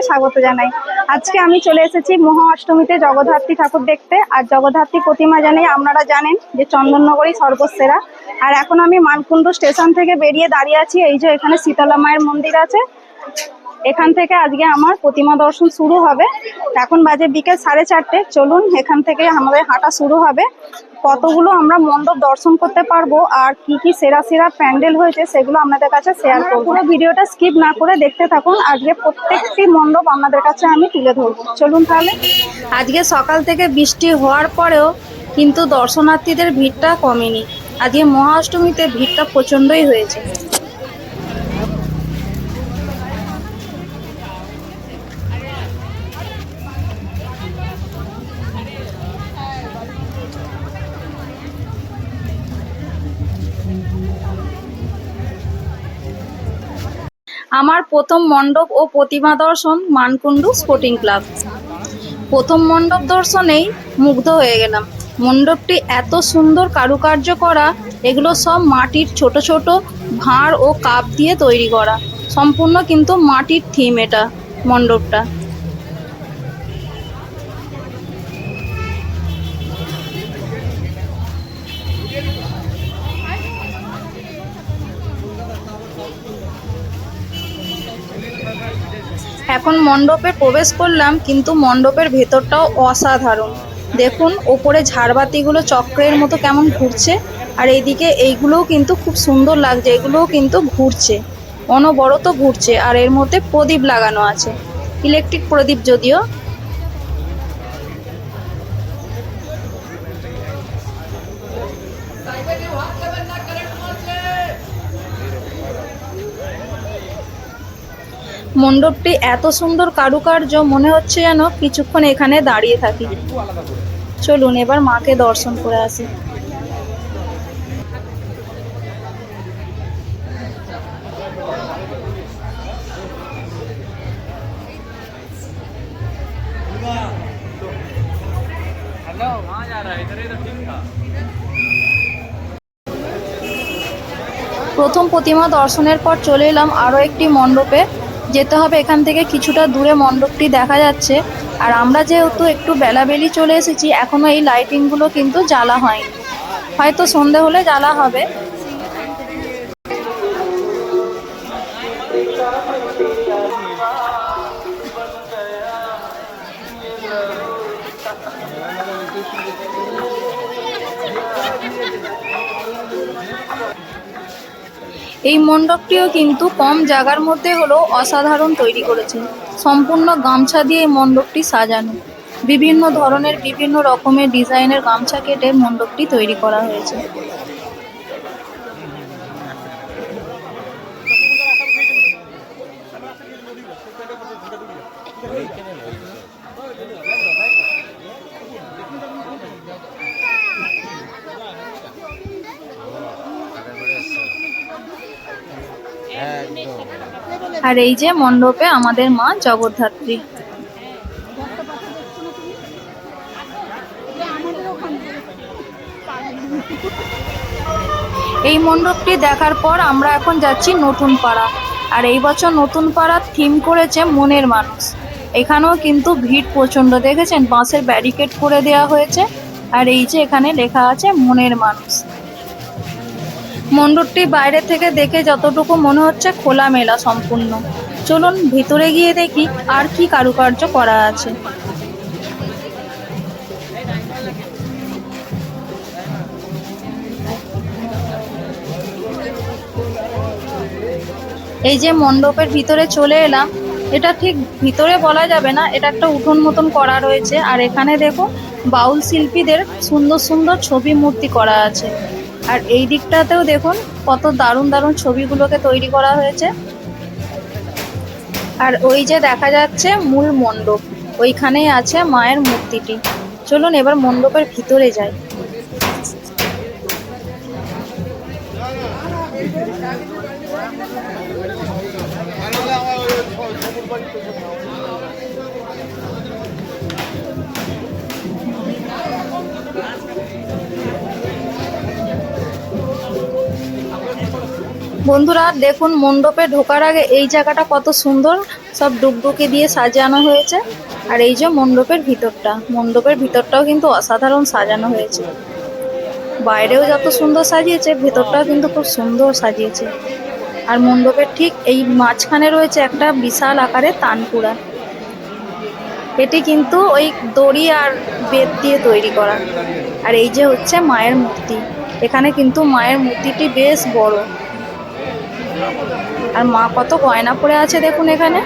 চ্যানেলে স্বাগত জানাই। আজকে আমি চলে এসেছি মহা অষ্টমীতে জগদ্ধাত্রী ঠাকুর দেখতে। আর জগদ্ধাত্রী প্রতিমা জানেই আপনারা জানেন যে চন্দননগরই সর্বসেরা আর এখন আমি মানকুণ্ড স্টেশন থেকে বেরিয়ে দাঁড়িয়ে আছি। এই যে এখানে শীতলা মায়ের মন্দির আছে। এখান থেকে আজকে আমার প্রতিমা দর্শন শুরু হবে। এখন বাজে বিকেল সাড়ে চারটে। চলুন এখান থেকে আমাদের হাঁটা শুরু হবে। কতগুলো আমরা মণ্ডপ দর্শন করতে পারব আর কি কি সেরা সেরা প্যান্ডেল হয়েছে সেগুলো আপনাদের কাছে শেয়ার করব। পুরো ভিডিওটা স্কিপ না করে দেখতে থাকুন। আজকে প্রত্যেকটি মণ্ডপ আপনাদের কাছে আমি তুলে ধরবো। চলুন তাহলে। আজকে সকাল থেকে বৃষ্টি হওয়ার পরেও কিন্তু দর্শনার্থীদের ভিড়টা কমেনি। আজকে মহা অষ্টমীতে ভিড়টা প্রচণ্ডই হয়েছে। আমার প্রথম মণ্ডপ ও প্রতিমা দর্শন মানকুণ্ডু স্পোর্টিং ক্লাব। প্রথম মণ্ডপ দর্শনেই মুগ্ধ হয়ে গেলাম। মণ্ডপটি এত সুন্দর কারুকার্য করা, এগুলো সব মাটির ছোট ছোট ভাঁড় ও কাপ দিয়ে তৈরি করা। সম্পূর্ণ কিন্তু মাটির থিম এটা মণ্ডপটা। এখন মণ্ডপে প্রবেশ করলাম, কিন্তু মণ্ডপের ভেতরটাও অসাধারণ। দেখুন, ওপরে ঝাড়বাতিগুলো চক্রের মতো কেমন ঘুরছে, আর এইদিকে এইগুলোও কিন্তু খুব সুন্দর লাগছে, এগুলোও কিন্তু ঘুরছে। অনবরত ঘুরছে, আর এর মধ্যে প্রদীপ লাগানো আছে। ইলেকট্রিক প্রদীপ যদিও মণ্ডপটি এত সুন্দর কারুকার্য, মনে হচ্ছে যেন কিছুক্ষণ এখানে দাঁড়িয়ে থাকি। চলুন, এবার মাকে দর্শন করে আসি। প্রথম প্রতিমা দর্শনের পর চলে এলাম আরও একটি মণ্ডপে। যেতে হবে। এখান থেকে কিছুটা দূরে মণ্ডপটি দেখা যাচ্ছে। আর আমরা যেহেতু একটু বেলাবেলি চলে এসেছি, এখনও এই লাইটিংগুলো কিন্তু জ্বালা হয়নি। হয়তো সন্ধে হলে জ্বালা হবে। এই মণ্ডপটিও কিন্তু কম জায়গার মধ্যে হলেও অসাধারণ তৈরি করেছে। সম্পূর্ণ গামছা দিয়ে এই মণ্ডপটি সাজানো। বিভিন্ন ধরনের বিভিন্ন রকমের ডিজাইনের গামছা কেটে মণ্ডপটি তৈরি করা হয়েছে। আর এই যে মণ্ডপে আমাদের মা জগদ্ধাত্রী। এই মণ্ডপটি দেখার পর আমরা এখন যাচ্ছি নতুন পাড়া আর এই বছর নতুন পাড়ার থিম করেছে মনের মানুষ। এখানেও কিন্তু ভিড় প্রচণ্ড, দেখেছেন? বাঁশের ব্যারিকেড করে দেওয়া হয়েছে। আর এই যে এখানে লেখা আছে মনের মানুষ। মণ্ডপটি বাইরে থেকে দেখে যতটুকু মনে হচ্ছে খোলামেলা সম্পূর্ণ। চলুন ভিতরে গিয়ে দেখি আর কি কারুকার্য করা আছে। এই যে মণ্ডপের ভিতরে চলে এলাম, এটা ঠিক ভিতরে বলা যাবে না, এটা একটা উঠোন মতন করা রয়েছে। আর এখানে দেখো বাউল শিল্পীদের সুন্দর সুন্দর ছবি মূর্তি করা আছে। আর এই দিকটাতেও দেখুন কত দারুণ দারুণ ছবিগুলোকে তৈরি করা হয়েছে। আর ওই যে দেখা যাচ্ছে মূল মণ্ডপ, ওইখানেই আছে মায়ের মূর্তিটি। চলুন এবার মণ্ডপের ভিতরে যাই। বন্ধুরা, দেখুন মণ্ডপে ঢোকার আগে এই জায়গাটা কত সুন্দর। সব ডুকডুকি দিয়ে সাজানো হয়েছে। আর এই যে মণ্ডপের ভিতরটা, মণ্ডপের ভিতরটাও কিন্তু অসাধারণ সাজানো হয়েছে। বাইরেও যত সুন্দর সাজিয়েছে, ভেতরটাও কিন্তু খুব সুন্দর সাজিয়েছে। আর মণ্ডপের ঠিক এই মাঝখানে রয়েছে একটা বিশাল আকারের তানপুরা। এটি কিন্তু ওই দড়ি আর বেত দিয়ে তৈরি করা। আর এই যে হচ্ছে মায়ের মূর্তি। এখানে কিন্তু মায়ের মূর্তিটি বেশ বড়। আর মা কত গয়না পরে আছে দেখুন এখানে।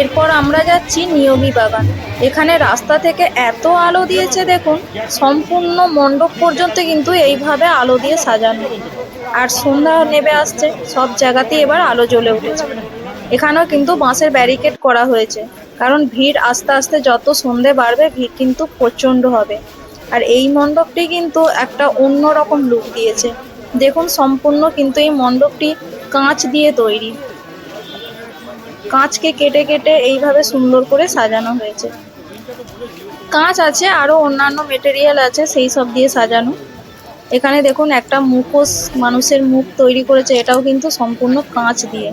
এরপর আমরা যাচ্ছি নিয়োগী বাগান। এখানে রাস্তা থেকে এত আলো দিয়েছে দেখুন, সম্পূর্ণ মণ্ডপ পর্যন্ত কিন্তু এইভাবে আলো দিয়ে সাজানো। আর সন্ধ্যা নেমে আসছে, সব জায়গাতেই এবার আলো জ্বলে উঠেছে। এখানেও কিন্তু বাঁশের ব্যারিকেড করা হয়েছে। কারণ ভিড় আস্তে আস্তে যত সন্ধে বাড়বে, ভিড় কিন্তু প্রচণ্ড হবে। আর এই মণ্ডপটি কিন্তু একটা অন্যরকম লুক দিয়েছে। দেখুন, সম্পূর্ণ কিন্তু এই মণ্ডপটি কাঁচ দিয়ে তৈরি। কাঁচকে কেটে কেটে এইভাবে সুন্দর করে সাজানো হয়েছে। কাঁচ আছে, আরও অন্যান্য মেটেরিয়াল আছে, সেই সব দিয়ে সাজানো। এখানে দেখুন, একটা মুখোশ মানুষের মুখ তৈরি করেছে, এটাও কিন্তু সম্পূর্ণ কাঁচ দিয়ে।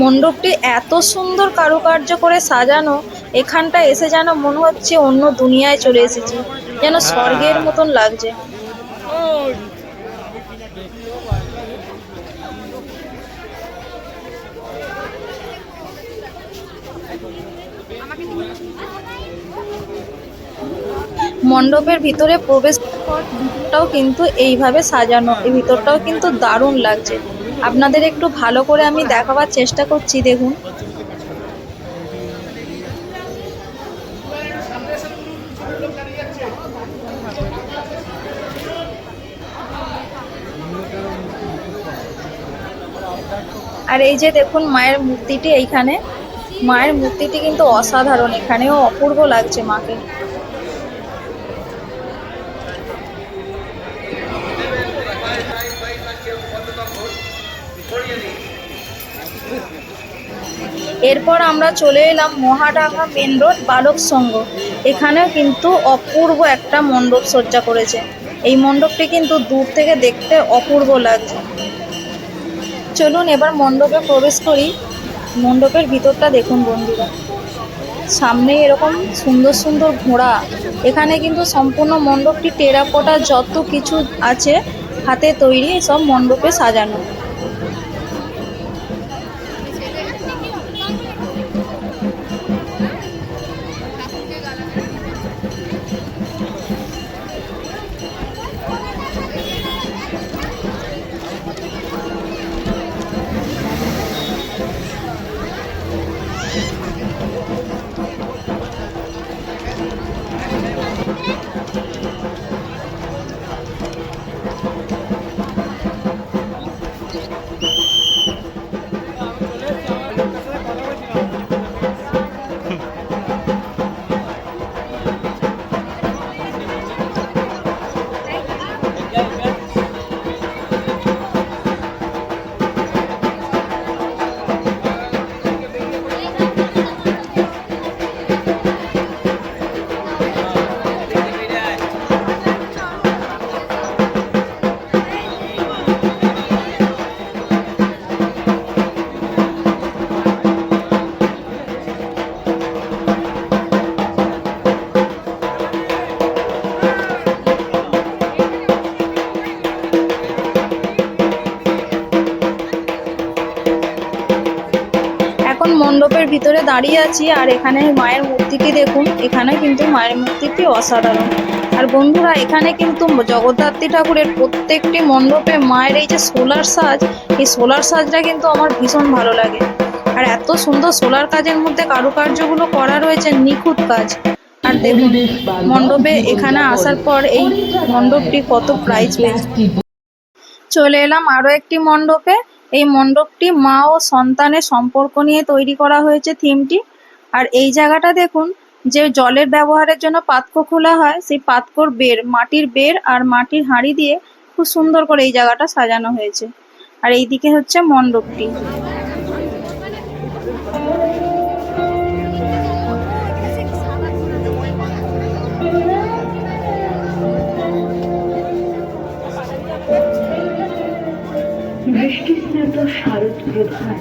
মণ্ডপটি এত সুন্দর কারুকার্য করে সাজানো এখানটা এসে যেন মনে হচ্ছে অন্য দুনিয়ায় চলে এসেছি যেন স্বর্গের মতন লাগছে। মণ্ডপের ভিতরে প্রবেশ ভিতরটাও কিন্তু এইভাবে সাজানো, এই ভিতরটাও কিন্তু দারুণ লাগছে। আপনাদের একটু ভালো করে আমি দেখাবার চেষ্টা করছি, দেখুন। আর এই যে দেখুন মায়ের মূর্তিটি এইখানে। মায়ের মূর্তিটি কিন্তু অসাধারণ, এখানেও অপূর্ব লাগছে মাকে। এরপর আমরা চলে এলাম মহাডাঙ্গা মেন রোড বালক সংঘ। এখানেও কিন্তু অপূর্ব একটা মণ্ডপ সজ্জা করেছে। এই মণ্ডপটি কিন্তু দূর থেকে দেখতে অপূর্ব লাগছে। চলুন এবার মণ্ডপে প্রবেশ করি। মণ্ডপের ভিতরটা দেখুন বন্ধুরা। সামনে এরকম সুন্দর সুন্দর ঘোড়া। এখানে কিন্তু সম্পূর্ণ মণ্ডপটি টেরাকোটা যত কিছু আছে হাতে তৈরি সব মণ্ডপে সাজানো। মণ্ডপের ভিতরে দাঁড়িয়ে আছি আর এখানে মায়ের মূর্তিটি দেখুন। এখানে কিন্তু মায়ের মূর্তিটি অসাধারণ। আর বন্ধুরা, এখানে কিন্তু জগদ্ধাত্রী ঠাকুরের প্রত্যেকটি মণ্ডপে মায়ের এই যে সোলার সাজ, এই সোলার সাজটা কিন্তু আমার ভীষণ ভালো লাগে। আর এত সুন্দর সোলার কাজের মধ্যে কারুকার্যগুলো করা রয়েছে, নিখুঁত কাজ। আর দেখুন, মণ্ডপে এখানে আসার পর এই মণ্ডপটি কত প্রাইজ পেয়েছে চলে এলাম আরও একটি মণ্ডপে। এই মণ্ডপটি মা ও সন্তানের সম্পর্ক নিয়ে তৈরি করা হয়েছে থিমটি। আর এই জায়গাটা দেখুন, যে জলের ব্যবহারের জন্য পাতকো খোলা হয়, সেই পাতকোর বের, মাটির বের আর মাটির হাঁড়ি দিয়ে খুব সুন্দর করে এই জায়গাটা সাজানো হয়েছে। আর এইদিকে হচ্ছে মণ্ডপটি। শারদ প্রধান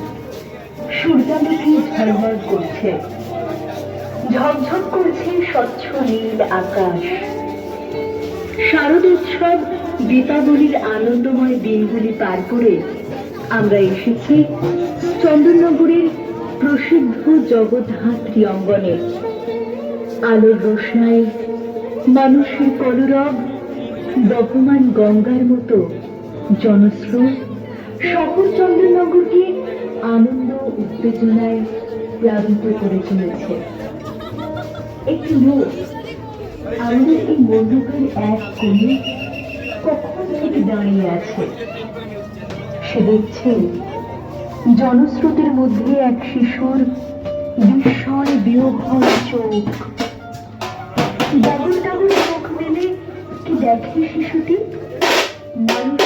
সূর্যালোকে ঝলমল করছে। ঝকঝক করছে স্বচ্ছ নীল আকাশ। শারদ উৎসব, দীপাবলির আনন্দময় দিনগুলি পার করে আমরা এসেছি চন্দননগরের প্রসিদ্ধ জগদ্ধাত্রী অঙ্গনে। আলোর রোশনাই মানুষের কলরব, বহমান গঙ্গার মতো জনস্রোত শহর চন্দ্রনগরকে আনন্দ উত্তেজনায় প্লাবিত করে চলেছে একটি লোক আমাদের এই মণ্ডপের এক কোণে কখন থেকে দাঁড়িয়ে আছে? সে দেখছে জনস্রোতের মধ্যে এক শিশুর বিস্ময় বিয়োঘর চোখ। ডাবল ডাবল চোখ মেলে কি দেখে শিশুটি? মানুষের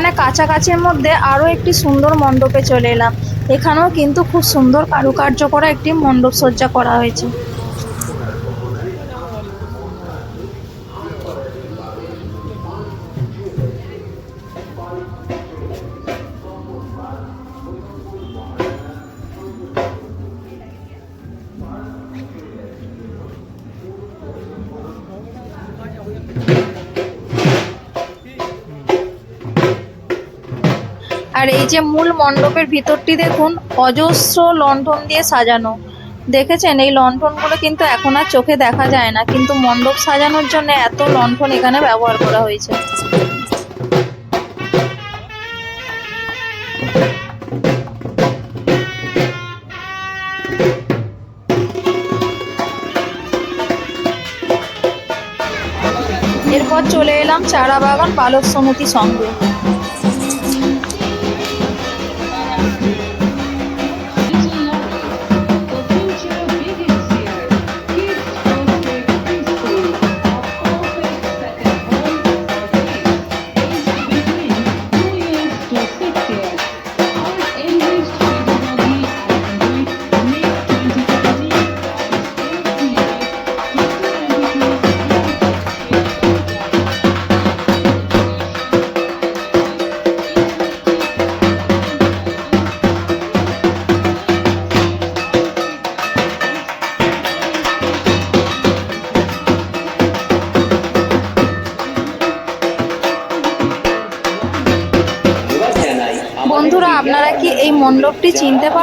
এখানে কাছাকাছির মধ্যে আরও একটি সুন্দর মণ্ডপে চলে এলাম। এখানেও কিন্তু খুব সুন্দর কারুকার্য করা একটি মণ্ডপ সজ্জা করা হয়েছে। যে মূল মণ্ডপের ভিতরটি দেখুন, অজস্র লণ্ঠন দিয়ে সাজানো। দেখেছেন? এই লণ্ঠনগুলো কিন্তু এখন আর চোখে দেখা যায় না, কিন্তু মণ্ডপ সাজানোর জন্য এত লণ্ঠন এখানে ব্যবহার করা হয়েছে। এরপর চলে এলাম চারা বাগান বালক সমিতি সঙ্গে।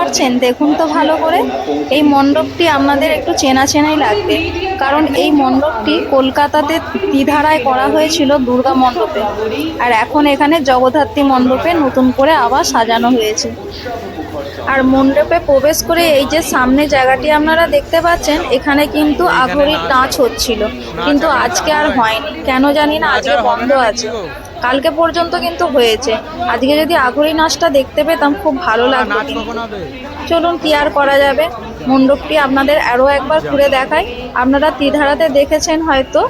পারছেন দেখুন তো ভালো করে। এই মণ্ডপটি আমাদের একটু চেনা চেনাই লাগবে। কারণ এই মণ্ডপটি কলকাতাতে দ্বিধারায় করা হয়েছিল দুর্গা মণ্ডপে। আর এখন এখানে জগদ্ধাত্রী মণ্ডপে নতুন করে আবার সাজানো হয়েছে। আর মণ্ডপে প্রবেশ করে এই যে সামনে জায়গাটি আপনারা দেখতে পাচ্ছেন এখানে কিন্তু আঘরির নাচ হচ্ছিল। কিন্তু আজকে আর হয়নি। কেন জানি না আজকে বন্ধ আছে। কালকে পর্যন্ত কিন্তু হয়েছে। আজকে যদি আঘরি নাচটা দেখতে পেতাম খুব ভালো লাগতো চলুন কি আর করা যাবে? মণ্ডপটি আপনাদের আরও একবার ঘুরে দেখাই। আপনারা ত্রিধারাতে দেখেছেন হয়তো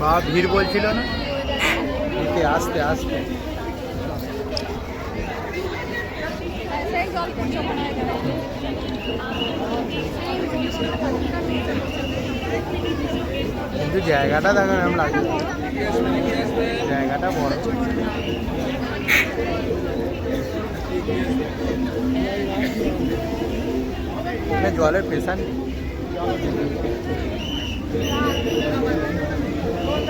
বা ভিড় বলছিল না? আস্তে আস্তে। কিন্তু জায়গাটা দেখো এরকম লাগে জায়গাটা বড়। জলের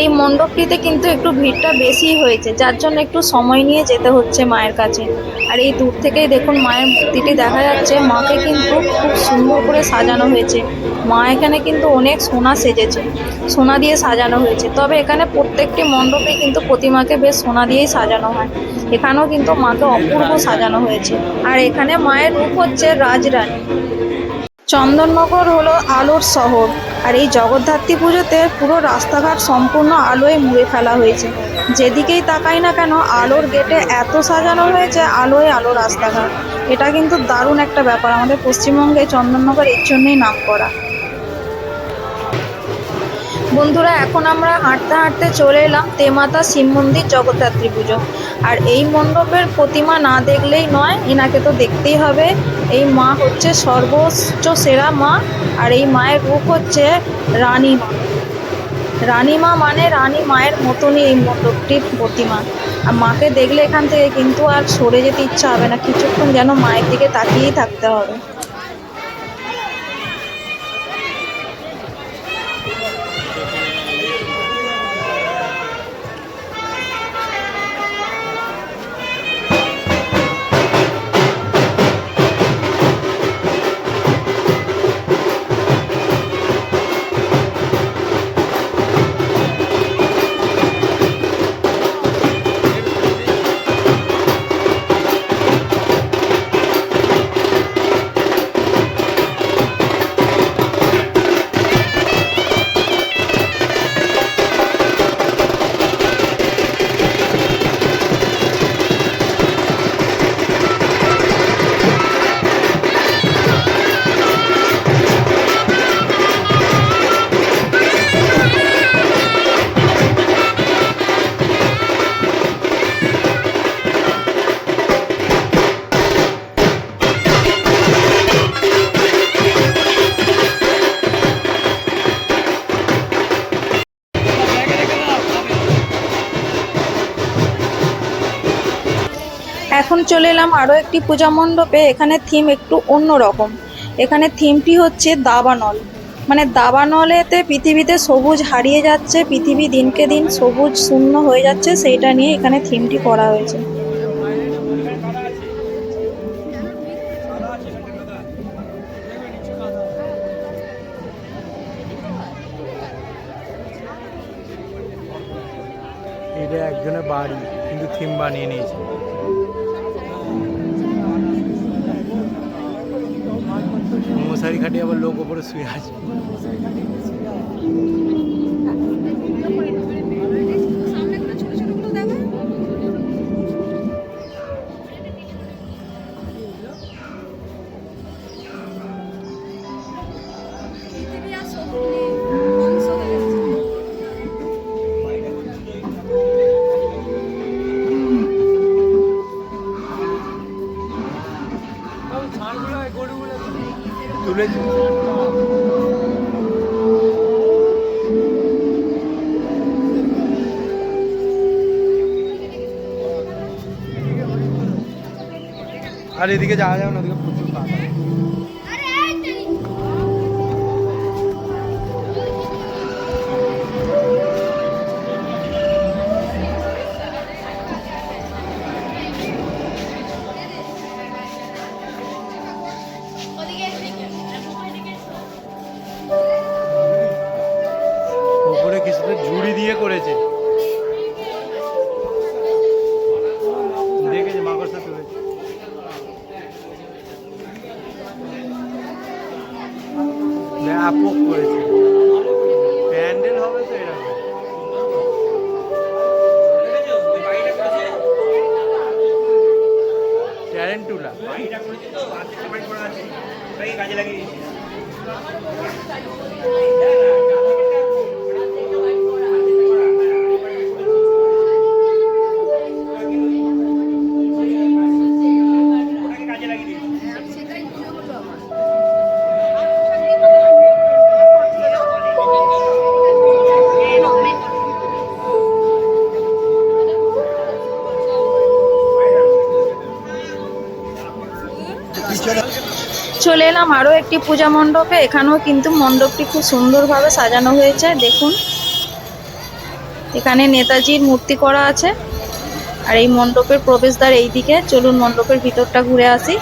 এই মণ্ডপটিতে কিন্তু একটু ভিড়টা বেশি হয়েছে, যার জন্য একটু সময় নিয়ে যেতে হচ্ছে মায়ের কাছে। আর এই দূর থেকেই দেখুন মায়ের মূর্তিটি দেখা যাচ্ছে, মাকে কিন্তু খুব সুন্দর করে সাজানো হয়েছে। মা এখানে কিন্তু অনেক সোনা সেজেছে, সোনা দিয়ে সাজানো হয়েছে। তবে এখানে প্রত্যেকটি মণ্ডপে কিন্তু প্রতিমাকে বেশ সোনা দিয়েই সাজানো হয়। এখানেও কিন্তু মাকে অপূর্ব সাজানো হয়েছে। আর এখানে মায়ের রূপ হচ্ছে রাজরানী। চন্দননগর হলো আলোর শহর। আর এই জগদ্ধাত্রী পুজোতে পুরো রাস্তাঘাট সম্পূর্ণ আলোয় মুড়ে ফেলা হয়েছে। যেদিকেই তাকাই না কেন, আলোর গেটে এত সাজানো হয়েছে আলোয় আলো রাস্তাঘাট। এটা কিন্তু দারুণ একটা ব্যাপার। আমাদের পশ্চিমবঙ্গে চন্দননগর এর জন্যই নাম করা বন্ধুরা, এখন আমরা হাঁটতে হাঁটতে চলে এলাম তেমাতা শিব মন্দির জগদ্ধাত্রী পুজো। আর এই মণ্ডপের প্রতিমা না দেখলেই নয় এনাকে তো দেখতেই হবে। এই মা হচ্ছে সর্বোচ্চ সেরা মা, আর এই মায়ের রূপ হচ্ছে রানী মা। রানী মা মানে রানী মায়ের মতনই এই মণ্ডপটির প্রতিমা। আর মাকে দেখলে এখান থেকে কিন্তু আর সরে যেতে ইচ্ছা হবে না, কিছুক্ষণ যেন মায়ের দিকে তাকিয়েই থাকতে হবে। চলে এলাম আরও একটি পূজা মণ্ডপে। এখানে থিম একটু অন্য রকম এখানে থিমটি হচ্ছে দাবানল। মানে দাবানলেতে পৃথিবীতে সবুজ হারিয়ে যাচ্ছে, পৃথিবী দিনকে দিন সবুজ শূন্য হয়ে যাচ্ছে, সেইটা নিয়ে এখানে থিমটি করা হয়েছে। একজনের বাড়ি, কিন্তু থিম বানিয়ে নিয়েছে। মশারি খাটিয়ে আবার লোক ওপরে শুয়ে আছে। আর এদিকে যাওয়া যাবে এলাম আরও একটি পূজা মণ্ডপে। এখানেও কিন্তু মণ্ডপটি খুব সুন্দরভাবে সাজানো হয়েছে, দেখুন। এখানে নেতাজির মূর্তি করা আছে। আর এই মণ্ডপের প্রবেশদ্বার এই দিকে চলুন মণ্ডপের ভিতরটা ঘুরে আসি।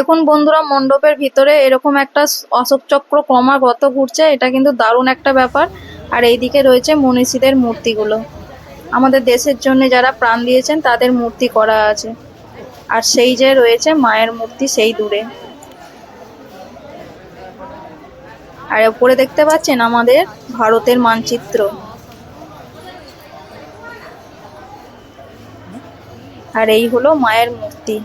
দেখুন বন্ধুরা, মণ্ডপের ভিতরে এরকম একটা অশোক চক্র ক্রমাগত ঘুরছে, এটা কিন্তু দারুণ একটা ব্যাপার। আর এইদিকে রয়েছে মনীষীদের মূর্তিগুলো। আমাদের দেশের জন্য যারা প্রাণ দিয়েছেন, তাদের মূর্তি করা আছে। আর সেই যে রয়েছে মায়ের মূর্তি, সেই দূরে। আর উপরে দেখতে পাচ্ছেন আমাদের ভারতের মানচিত্র। আর এই হলো মায়ের মূর্তি।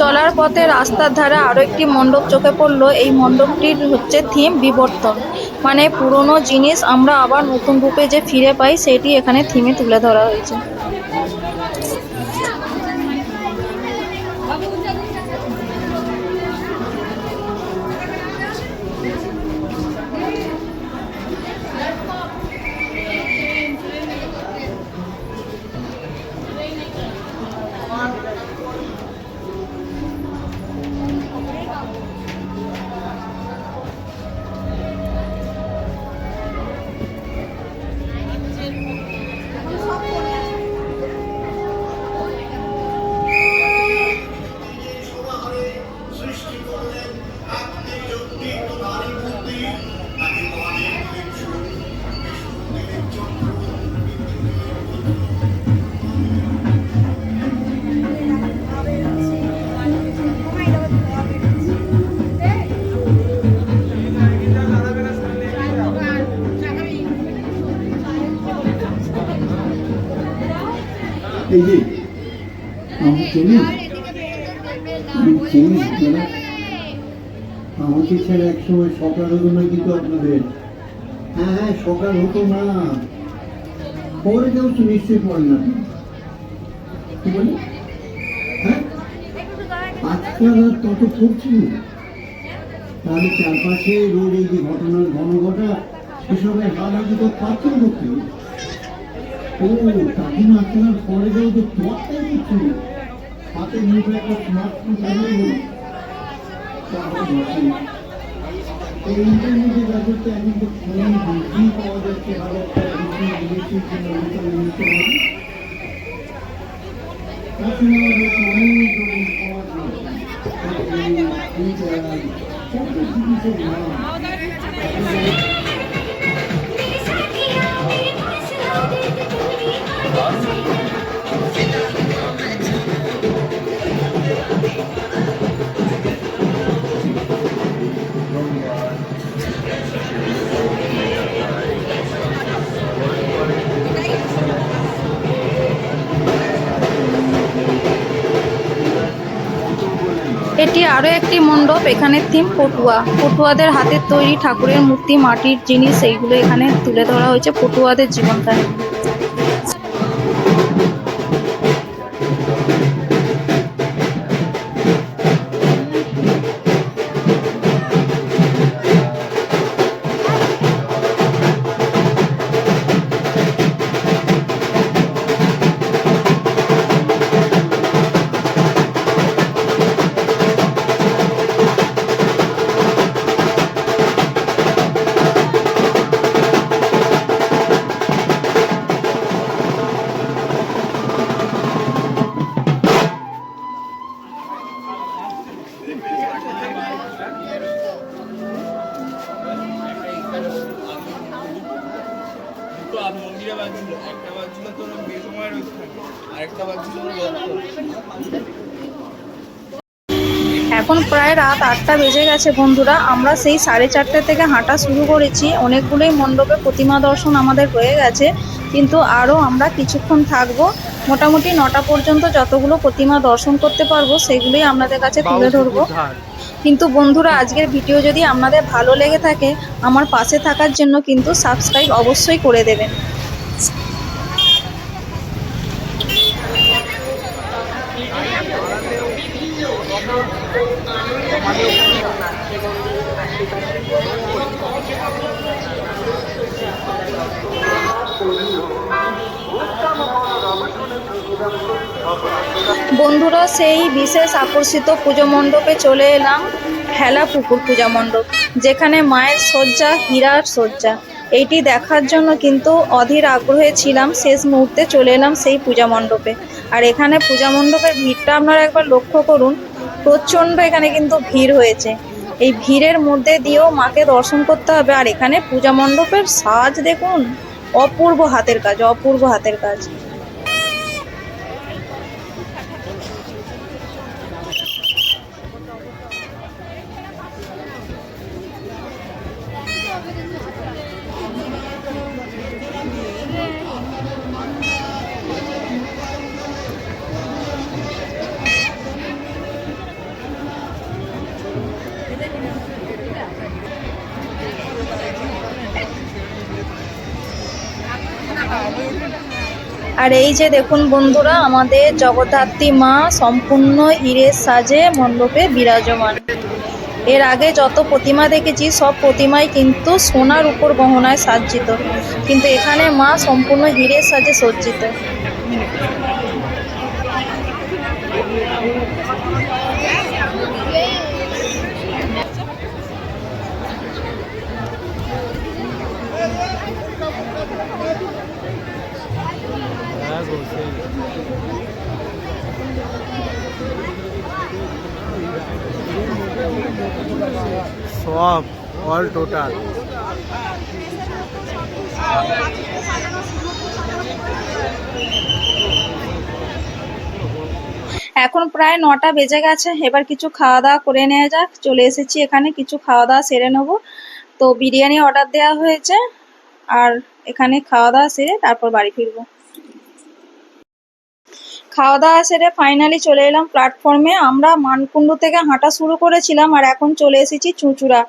চলার পথে রাস্তার ধারে আরও একটি মণ্ডপ চোখে পড়ল। এই মণ্ডপটির হচ্ছে থিম বিবর্তন। মানে পুরনো জিনিস আমরা আবার নতুন রূপে যে ফিরে পাই, সেটি এখানে থিমে তুলে ধরা হয়েছে। এই যে আমি আমি আমাকে ছেড়ে এক সময় সকাল হতো না কিন্তু আপনাদের। হ্যাঁ হ্যাঁ সকাল হতো না। পরে কেউ তো নিশ্চয়ই পড়ে না। হ্যাঁ? আর তত পড়ছি। তাহলে চারপাশে রোজ এই যে ঘটনার ঘন ঘটা সেসবের হাল আগে তো পাচ্ছেন করতে ও কাকিমা আপনার পরে যাও তো তোমারটাই কিছু হাতে মুখে একটা স্মার্টফোন চালিয়ে গেল এই ইন্টারনেটের ব্যাপারটা এখন তো ফোন বুঝি পাওয়া যাচ্ছে লোকাল নিতে হবে তাছাড়া অনেক রকম পাওয়া যায় কত জিনিসের নাম এটি আরও একটি মণ্ডপ, এখানে থিম পটুয়া। পটুয়াদের হাতের তৈরি ঠাকুরের মূর্তি, মাটির জিনিস, এইগুলো এখানে তুলে ধরা হয়েছে পটুয়াদের জীবন রাত আটটা বেজে গেছে বন্ধুরা। আমরা সেই সাড়ে চারটে থেকে হাঁটা শুরু করেছি। অনেকগুলোই মণ্ডপে প্রতিমা দর্শন আমাদের হয়ে গেছে। কিন্তু আরও আমরা কিছুক্ষণ থাকব। মোটামুটি নটা পর্যন্ত যতগুলো প্রতিমা দর্শন করতে পারব সেগুলোই আপনাদের কাছে তুলে ধরবো। কিন্তু বন্ধুরা আজকের ভিডিও যদি আপনাদের ভালো লেগে থাকে আমার পাশে থাকার জন্য কিন্তু সাবস্ক্রাইব অবশ্যই করে দেবেন। বন্ধুরা, সেই বিশেষ আকর্ষিত পুজো মণ্ডপে চলে এলাম হেলা পুকুর পূজা মণ্ডপ, যেখানে মায়ের শয্যা, হীরার শয্যা। এইটি দেখার জন্য কিন্তু অধীর আগ্রহে ছিলাম, শেষ মুহূর্তে চলে এলাম সেই পূজা মণ্ডপে। আর এখানে পূজা মণ্ডপের ভিড়টা আপনারা একবার লক্ষ্য করুন প্রচণ্ড এখানে কিন্তু ভিড় হয়েছে। এই ভিড়ের মধ্যে দিয়েও মাকে দর্শন করতে হবে। আর এখানে পূজা মণ্ডপের সাজ দেখুন, অপূর্ব হাতের কাজ, অপূর্ব হাতের কাজ। আর এই যে দেখুন বন্ধুরা, আমাদের জগদ্ধাত্রী মা সম্পূর্ণ হিরের সাজে মণ্ডপে বিরাজমান। এর আগে যত প্রতিমা দেখেছি, সব প্রতিমাই কিন্তু সোনার উপর গহনায় সাজ্জিত। কিন্তু এখানে মা সম্পূর্ণ হিরের সাজে সজ্জিত। সব অল টোটাল এখন প্রায় নটা বেজে গেছে এবার কিছু খাওয়া দাওয়া করে নেওয়া যাক। চলে এসেছি এখানে কিছু খাওয়া দাওয়া সেরে নেব। তো বিরিয়ানি অর্ডার দেওয়া হয়েছে আর এখানে খাওয়া দাওয়া সেরে তারপর বাড়ি ফিরবো। খাওয়া দাওয়া সেরে ফাইনালি চলে এলাম প্ল্যাটফর্মে আমরা মানকুণ্ডু থেকে হাঁটা শুরু করেছিলাম আর এখন চলে এসেছি চুঁচুড়া।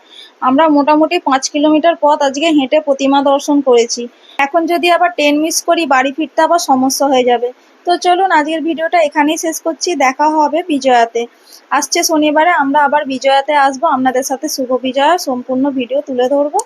আমরা মোটামুটি পাঁচ কিলোমিটার পথ আজকে হেঁটে প্রতিমা দর্শন করেছি। এখন যদি আবার ট্রেন মিস করি, বাড়ি ফিরতে আবার সমস্যা হয়ে যাবে। তো চলুন আজকের ভিডিওটা এখানেই শেষ করছি। দেখা হবে বিজয়াতে। আসছে শনিবারে, আমরা আবার বিজয়াতে আসব। আপনাদের সাথে শুভ বিজয়ার সম্পূর্ণ ভিডিও তুলে ধরবো।